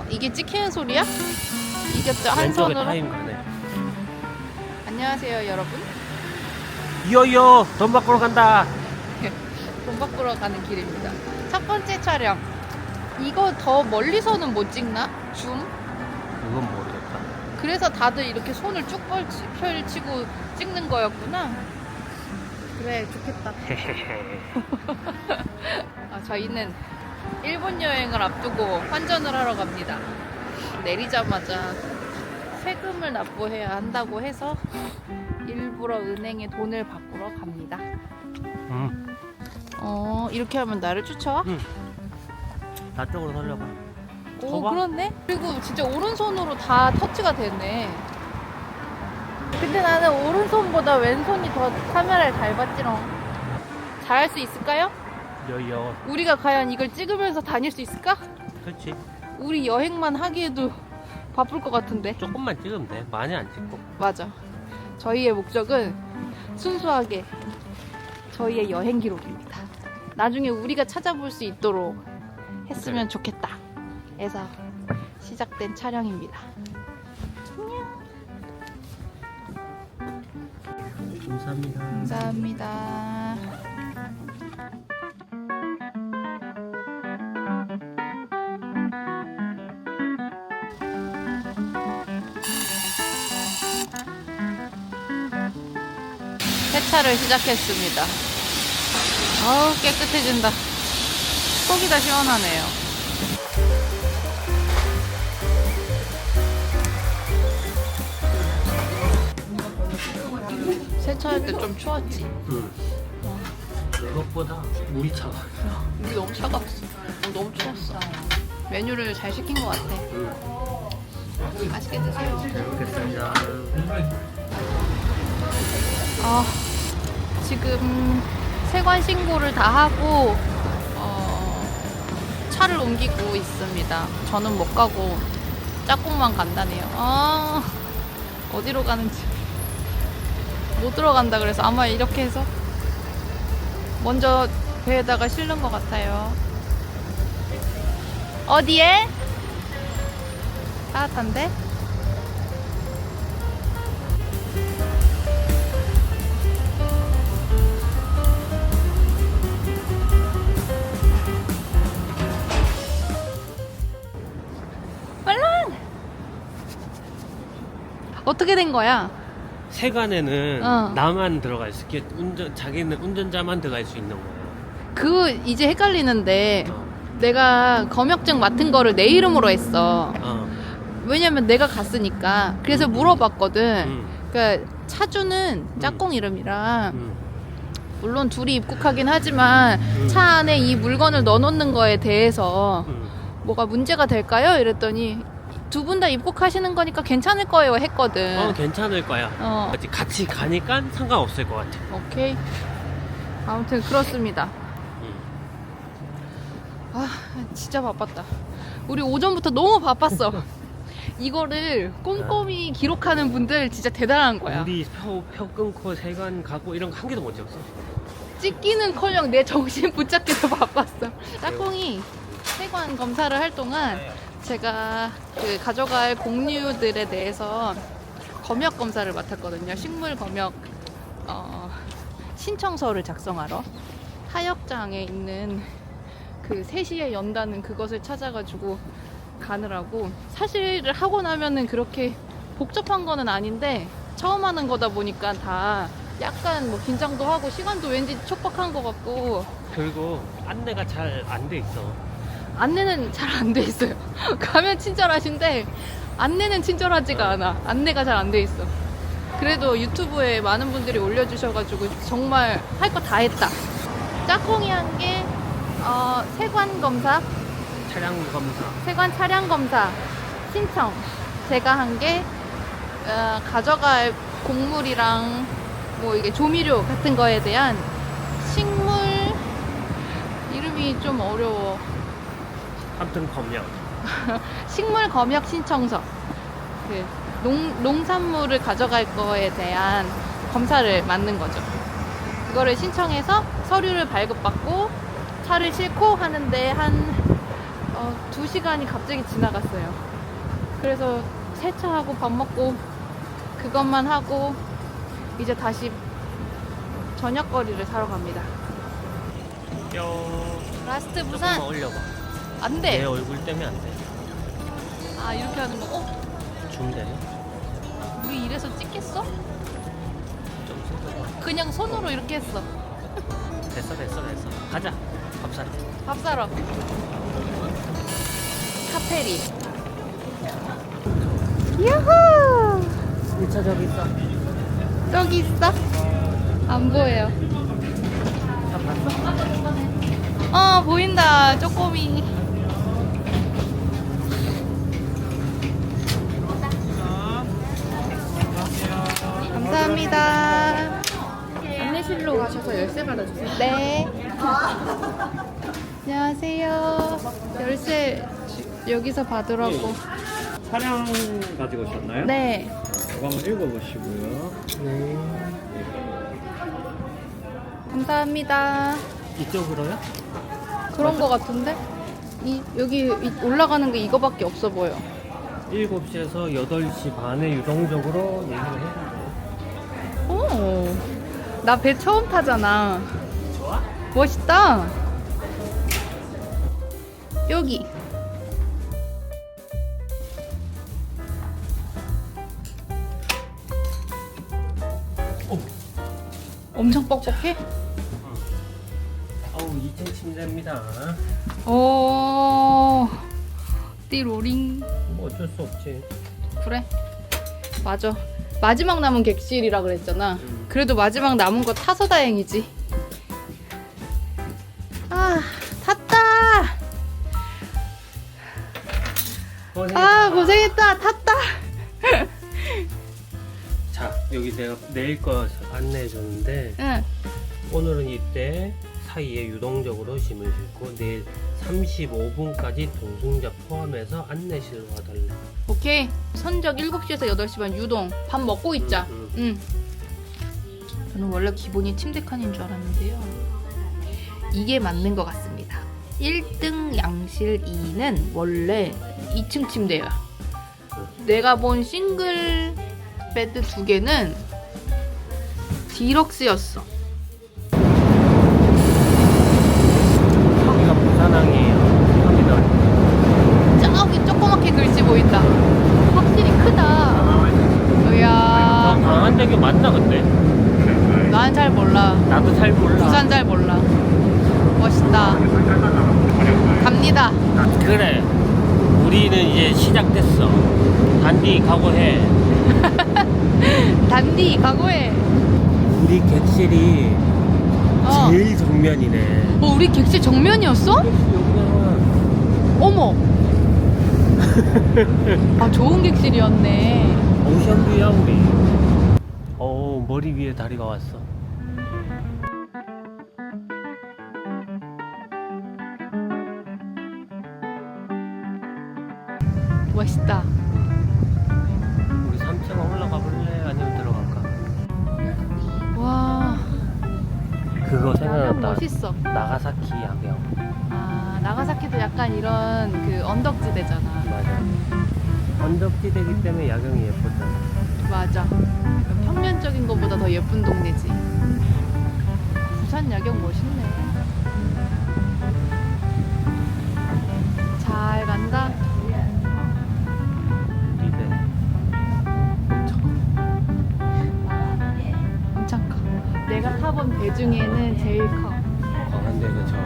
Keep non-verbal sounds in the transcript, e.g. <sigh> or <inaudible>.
어 이게 찍히는 소리야? 이겼죠 한 왼쪽에 손으로. 타임 가네. 안녕하세요 여러분. 이어이어 돈 받으러 간다. <laughs> 돈 받으러 가는 길입니다. 첫 번째 촬영. 이거 더 멀리서는 못 찍나? 줌? 그건 모르겠다. 그래서 다들 이렇게 손을 쭉 펼치, 펼치고 찍는 거였구나. 그래 좋겠다. 헤헤헤. <laughs> <laughs> 아, 저희는 일본 여행을 앞두고 환전을 하러 갑니다. 내리자마자 세금을 납부해야 한다고 해서 일부러 은행에 돈을 바꾸러 갑니다. 응. 어, 이렇게 하면 나를 쫓아와? 나 쪽으로 돌려봐. 오, 봐봐. 그렇네. 그리고 진짜 오른손으로 다 터치가 되네. 근데 나는 오른손보다 왼손이 더 카메라를 잘 받지롱. 잘 할 수 있을까요? 여이어. 우리가 과연 이걸 찍으면서 다닐 수 있을까? 그렇지. 우리 여행만 하기에도 바쁠 것 같은데. 조금만 찍으면 돼. 많이 안 찍고. 맞아. 저희의 목적은 순수하게 저희의 여행 기록입니다. 나중에 우리가 찾아볼 수 있도록 했으면 좋겠다. 해서 시작된 촬영입니다. 감사합니다. 감사합니다. 세차를 시작했습니다. 아우 깨끗해진다. 속이 다 시원하네요. 세차할 때 좀 추웠지. 응. 그것보다 물이 차가. 우리 너무 차가웠어. 어, 너무 추웠어. 메뉴를 잘 시킨 것 같아. 응. 맛있게 드세요. 잘 먹겠습니다. 아, 지금 세관 신고를 다 하고 어, 차를 옮기고 있습니다. 저는 못 가고 짝꿍만 간다네요. 아, 어디로 가는지 못 들어간다 그래서 아마 이렇게 해서 먼저 배에다가 실는 것 같아요. 어디에? 따뜻한데? 어떻게 된 거야? 세관에는 어. 나만 들어갈 수 있게 운전 자기는 운전자만 들어갈 수 있는 거야. 그 이제 헷갈리는데 어. 내가 검역증 맡은 거를 내 이름으로 했어. 어. 왜냐면 내가 갔으니까. 그래서 음. 물어봤거든. 응. 그러니까 차주는 짝꿍 이름이라 응. 물론 둘이 입국하긴 하지만 음. 차 안에 이 물건을 넣어놓는 거에 대해서 응. 뭐가 문제가 될까요? 이랬더니 두 분 다 입국하시는 거니까 괜찮을 거예요 했거든. 어 괜찮을 거야. 어, 같이 가니까 상관없을 것 같아. 오케이. 아무튼 그렇습니다. 응. 아, 진짜 바빴다. 우리 오전부터 너무 바빴어. <laughs> 이거를 꼼꼼히 기록하는 분들 진짜 대단한 거야. 우리 표, 표 끊고 세관 가고 이런 거 한 개도 못 찍었어. 찍기는커녕 내 정신 <laughs> 붙잡기도 바빴어. 짝꿍이 세관 검사를 할 동안 제가 그 가져갈 공류들에 대해서 검역 검사를 맡았거든요. 식물 검역 어, 신청서를 작성하러 타역장에 있는 그 3시에 연다는 그것을 찾아가지고 가느라고 사실을 하고 나면은 그렇게 복잡한 거는 아닌데 처음 하는 거다 보니까 다 약간 뭐 긴장도 하고 시간도 왠지 촉박한 것 같고 그리고 안내가 잘 안 돼 있어. 안내는 잘 안 돼 있어요. <laughs> 가면 친절하신데 안내는 친절하지가 않아. 안내가 잘 안 돼 있어. 그래도 유튜브에 많은 분들이 올려주셔가지고 정말 할 거 다 했다. 짝꿍이 한 게 어, 세관 검사, 차량 검사. 세관 차량 검사 신청. 제가 한 게 어, 가져갈 곡물이랑 뭐 이게 조미료 같은 거에 대한 식물 이름이 좀 어려워. 아무튼 검역. <laughs> 식물 검역 신청서. 그 농, 농산물을 가져갈 거에 대한 검사를 맡는 거죠. 그거를 신청해서 서류를 발급받고 차를 싣고 하는데 한 어, 두 시간이 갑자기 지나갔어요. 그래서 세차하고 밥 먹고 그것만 하고 이제 다시 저녁거리를 사러 갑니다. 뿅. 라스트 조금만 부산 올려봐. 안 내 돼. 얼굴 때문에 안 돼. 아 이렇게 하는 거. 어? 줌 되네. 우리 이래서 찍겠어? 좀 생겨봐. 그냥 손으로 이렇게 했어. <laughs> 됐어 됐어 됐어. 가자. 밥 사러. 밥 사러. 카페리. 야호! 1차 저기 있어. 저기 있어? 안 보여. 다 봤어? 어 보인다 쪼꼬미 감사합니다 안내실로 가셔서 열쇠 받아주세요. 네 안녕하세요 열쇠 주- 여기서 받으라고 차량 가지고 오셨나요? 네 이거 한번 읽어보시고요. 네. 감사합니다 이쪽으로요? 그런 거 같은데 이 여기 이- 올라가는 게 이거밖에 없어 보여 7시에서 8시 반에 유동적으로 얘기를 해주세요. 오나 배 처음 타잖아 좋아? 멋있다. 여기. 오. 엄청 뻑뻑해? 어우 2층 침대입니다. 오. 띠로링. 뭐 어쩔 수 없지. 그래. 맞아. 마지막 남은 객실이라 그랬잖아. 음. 그래도 마지막 남은 거 타서 다행이지. 아, 탔다. 고생. 아, 고생했다. 탔다. <laughs> 자 여기 내가 내일 거 안내해 줬는데 응. 오늘은 이때 사이에 유동적으로 짐을 싣고 내일 35분까지 동승자 포함해서 안내실로 와달래. 오케이. 선적 7시에서 8시 반 유동. 밥 먹고 있자. 응, 응. 저는 원래 기본이 침대 칸인 줄 알았는데요. 이게 맞는 것 같습니다. 1등 양실 2는 원래 2층 침대야. 내가 본 싱글 베드 두 개는 디럭스였어. 여기가 부산항이에요. 터미널. 저기 조그맣게 글씨 보인다. 확실히 크다. 아, 이야, 강한대교 맞나 근데? 난 잘 몰라. 나도 잘 몰라. 부산 잘 몰라. 멋있다. 갑니다. 그래. 우리는 이제 시작됐어. 단디 각오해. <laughs> 단디 각오해. 우리 객실이 어. 제일 정면이네. 어, 우리 객실 정면이었어? 어머. <laughs> 아, 좋은 객실이었네. 오션뷰야 우리. 어 머리 위에 다리가 왔어. 멋있다. 우리 3층 올라가 볼래? 아니면 들어갈까? 와, 그거 야경 생각났다. 멋있어. 나가사키 야경. 아, 나가사키도 약간 이런 그 언덕지대잖아. 맞아. 언덕지대기 때문에 야경이 예쁘잖아. 맞아. 평면적인 것보다 더 예쁜 동네지. 부산 야경 멋있네. 잘 간다. 리베. 엄청. 엄청 커. 내가 타본 배 중에는 제일 커. 광안대교 저